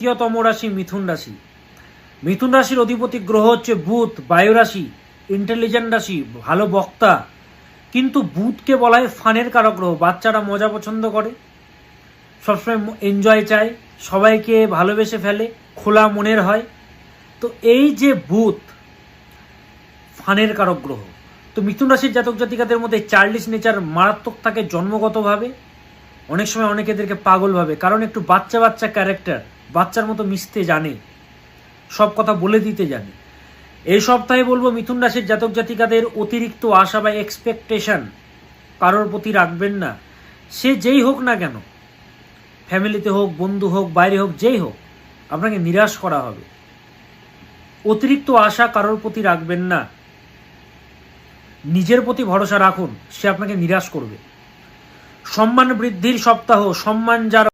তৃতীয়তম রাশি মিথুন রাশি। মিথুন রাশির অধিপতি গ্রহ হচ্ছে বুধ, বায়ু রাশি ইন্টেলিজেন্ট রাশি, ভালো বক্তা। কিন্তু বুধকে বলা হয় ফানের কারক গ্রহ, বাচ্চারা মজা পছন্দ করে। সবসময় এনজয় চায়, সবাইকে ভালোবেসে ফেলে, খোলা মনের হয়। তো এই যে বুধ, ফানের কারক গ্রহ, তো মিথুন রাশির জাতক জাতিকাদের মধ্যে চার্লিশ নেচার মারাত্মক থাকে জন্মগতভাবে, অনেক সময় অনেকে এদেরকে পাগল ভাবে। কারণ একটু বাচ্চা বাচ্চা ক্যারেক্টার বাচ্চার মতো মিশতে জানে, সব কথা বলে দিতে জানে। এই সপ্তাহে বলব মিথুন রাশির জাতক জাতিকাদের অতিরিক্ত আশা বা এক্সপেকটেশন কারোর প্রতি রাখবেন না। সে যেই হোক না কেন, ফ্যামিলিতে হোক, বন্ধু হোক, বাইরে হোক, যেই হোক, আপনাকে নিরাশ করা হবে। অতিরিক্ত আশা কারোর প্রতি রাখবেন না। নিজের প্রতি ভরসা রাখুন, সে আপনাকে নিরাশ করবে। সম্মান বৃদ্ধির সপ্তাহ, সম্মান যার